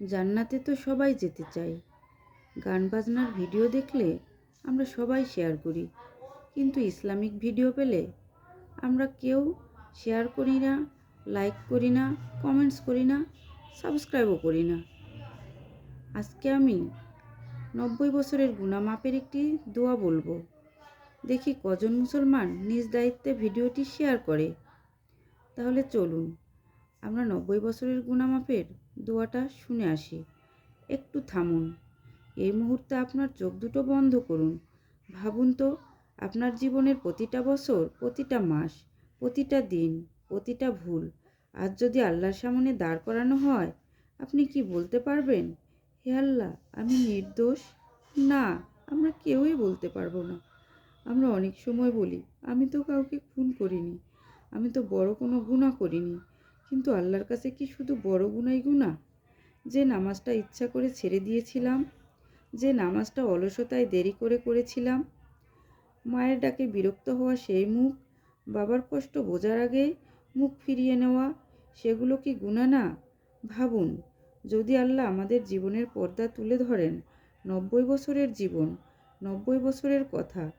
জান্নাতে তো সবাই যেতে চাই গান বাজনার ভিডিও দেখলে আমরা সবাই শেয়ার করি। কিন্তু ইসলামিক ভিডিও পেলে আমরা কেউ শেয়ার করি না, লাইক করি না, কমেন্টস করি না, সাবস্ক্রাইবও করি না। আজকে আমি নব্বই বছরের গুণামাপের একটি দোয়া বলব। দেখি কজন মুসলমান নিজ দায়িত্বে ভিডিওটি শেয়ার করে। তাহলে চলুন আমরা নব্বই বছরের গুণামাপের দোয়াটা শুনে আসি। একটু থামুন। এই মুহূর্তে আপনার চোখ দুটো বন্ধ করুন। ভাবুন তো, আপনার জীবনের প্রতিটা বছর, প্রতিটা মাস, প্রতিটা দিন, প্রতিটা ভুল, আজ যদি আল্লাহর সামনে দাঁড় করানো হয়, আপনি কি বলতে পারবেন? হে আল্লাহ, আমি নির্দোষ? না, আমরা কেউই বলতে পারব না। আমরা অনেক সময় বলি, আমি তো কাউকে খুন করিনি। আমি তো বড় কোনো গুণা করিনি। কিন্তু আল্লাহর কাছে কি শুধু বড় গুণাই গুণা যে নামাজটা ইচ্ছা করে ছেড়ে দিয়েছিলাম, যে নামাজটা অলসতায় দেরি করে করেছিলাম, মায়ের ডাকে বিরক্ত হওয়া সেই মুখ, বাবার কষ্ট বোঝার আগে মুখ ফিরিয়ে নেওয়া, সেগুলো কি গুণা না? ভাবুন, যদি আল্লাহ আমাদের জীবনের পর্দা তুলে ধরেন, নব্বই বছরের জীবন, নব্বই বছরের কথা,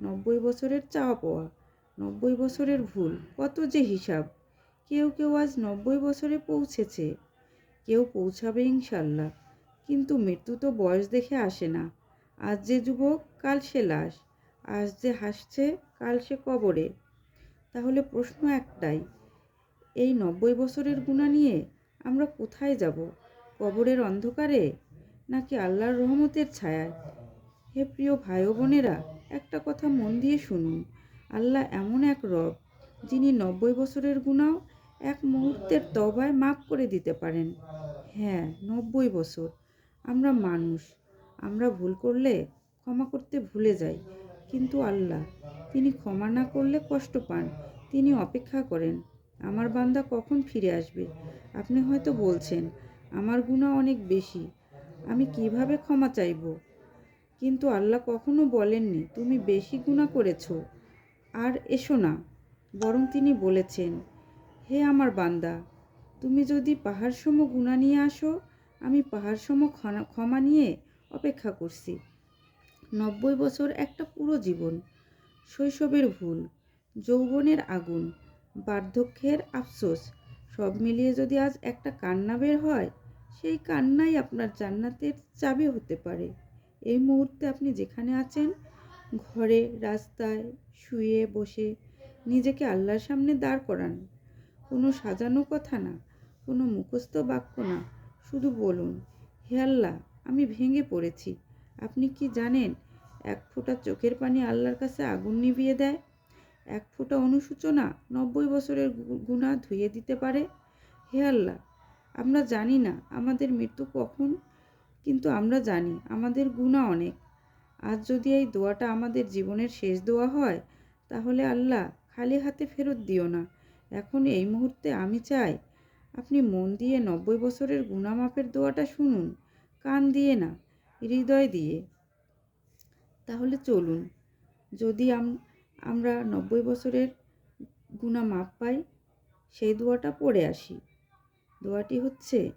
নব্বই বছরের চাওয়া পাওয়া নব্বই বছরের ভুল, কত যে হিসাব। কেউ কেউ আজ নব্বই বছরে পৌঁছেছে। কেউ পৌঁছাবে ইনশাল্লাহ। কিন্তু মৃত্যু তো বয়স দেখে আসে না। আজ যে যুবক, কাল সে লাশ। আজ যে হাসছে, কাল সে কবরে। তাহলে প্রশ্ন একটাই, এই নব্বই বছরের গুণা নিয়ে আমরা কোথায় যাব? কবরের অন্ধকারে? নাকি আল্লাহর রহমতের ছায়ায়? হে প্রিয় ভাই বোনেরা একটা কথা মন দিয়ে শুনুন। আল্লাহ এমন এক রব, যিনি নব্বই বছরের গুণাও এক মুহূর্তের তবায় মাফ করে দিতে পারেন। হ্যাঁ নব্বই বছর। আমরা মানুষ। আমরা ভুল করলে ক্ষমা করতে ভুলে যাই। কিন্তু আল্লাহ, তিনি ক্ষমা না করলে কষ্ট পান। তিনি অপেক্ষা করেন, আমার বান্দা কখন ফিরে আসবে? আপনি হয়তো বলছেন, আমার গুণা অনেক বেশি। আমি কীভাবে ক্ষমা চাইব? কিন্তু আল্লাহ কখনো বলেননি, তুমি বেশি গুণা করেছ। আর এসো না। বরং তিনি বলেছেন হে আমার বান্দা, তুমি যদি পাহাড়সম গুণা নিয়ে আসো, আমি পাহাড়সম ক্ষমা- নিয়ে অপেক্ষা করছি। নব্বই বছর একটা পুরো জীবন, শৈশবের ভুল, যৌবনের আগুন, বার্ধক্যের আফসোস, সব মিলিয়ে যদি আজ একটা কান্না বের হয়, সেই কান্নাই আপনার জান্নাতের চাবি হতে পারে। এই মুহূর্তে আপনি যেখানে আছেন, ঘরে, রাস্তায়, শুয়ে বসে নিজেকে আল্লাহর সামনে দাঁড় করান। কোনো সাজানো কথা না, কোনো মুখস্থ বাক্য না, শুধু বলুন, হে আল্লাহ, আমি ভেঙে পড়েছি। আপনি কি জানেন, এক ফোঁটা চোখের পানি আল্লাহর কাছে আগুন নিভিয়ে দেয়? এক ফোঁটা অনুসূচনা নব্বই বছরের গুণা ধুয়ে দিতে পারে? হে আল্লাহ, আমরা জানি না আমাদের মৃত্যু কখন, কিন্তু আমরা জানি আমাদের গুণা অনেক। আজ যদি এই দোয়াটা আমাদের জীবনের শেষ দোয়া হয়, তাহলে আল্লাহ খালি হাতে ফেরত দিও না। এখন এই মুহূর্তে আমি চাই, আপনি মন দিয়ে নব্বই বছরের গুণামাপের দোয়াটা শুনুন, কান দিয়ে না, হৃদয় দিয়ে। তাহলে চলুন, যদি আম- আমরা নব্বই বছরের গুণা মাপ পাই, সেই দোয়াটা পড়ে আসি। দোয়াটি হচ্ছে,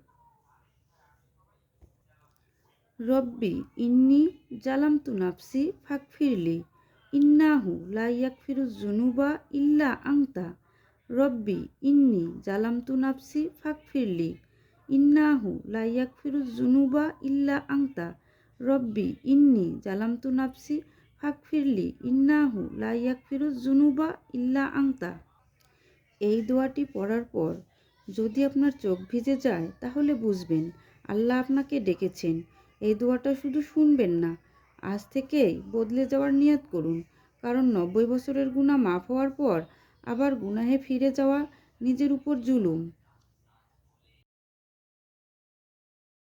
রব্বি ইন্নি জালামতু নাফসি ফাকফিরলি ইন্নাহু লা ইয়াকফিরু জুনুবা ইল্লা আংতা রব্বি ইন্নি জালামতু নাফসি ফাকফিরলি ইন্নাহু লা ইয়াকফিরু জুনুবা ইল্লা আংতা রব্বি ইন্নি জালামতু নাফসি ফাকফিরলি ইন্নাহু লা ইয়াকফিরু জুনুবা ইল্লা আংতা এই দোয়াটি পড়ার পর যদি আপনার চোখ ভিজে যায়, তাহলে বুঝবেন আল্লাহ আপনাকে ডেকেছেন। এই দোয়াটা শুধু শুনবেন না, আজ থেকেই বদলে যাওয়ার নিয়ত করুন। কারণ নব্বই বছরের গুণা মাফ হওয়ার পর আবার গুনাহে ফিরে যাওয়া নিজের উপর জুলুম।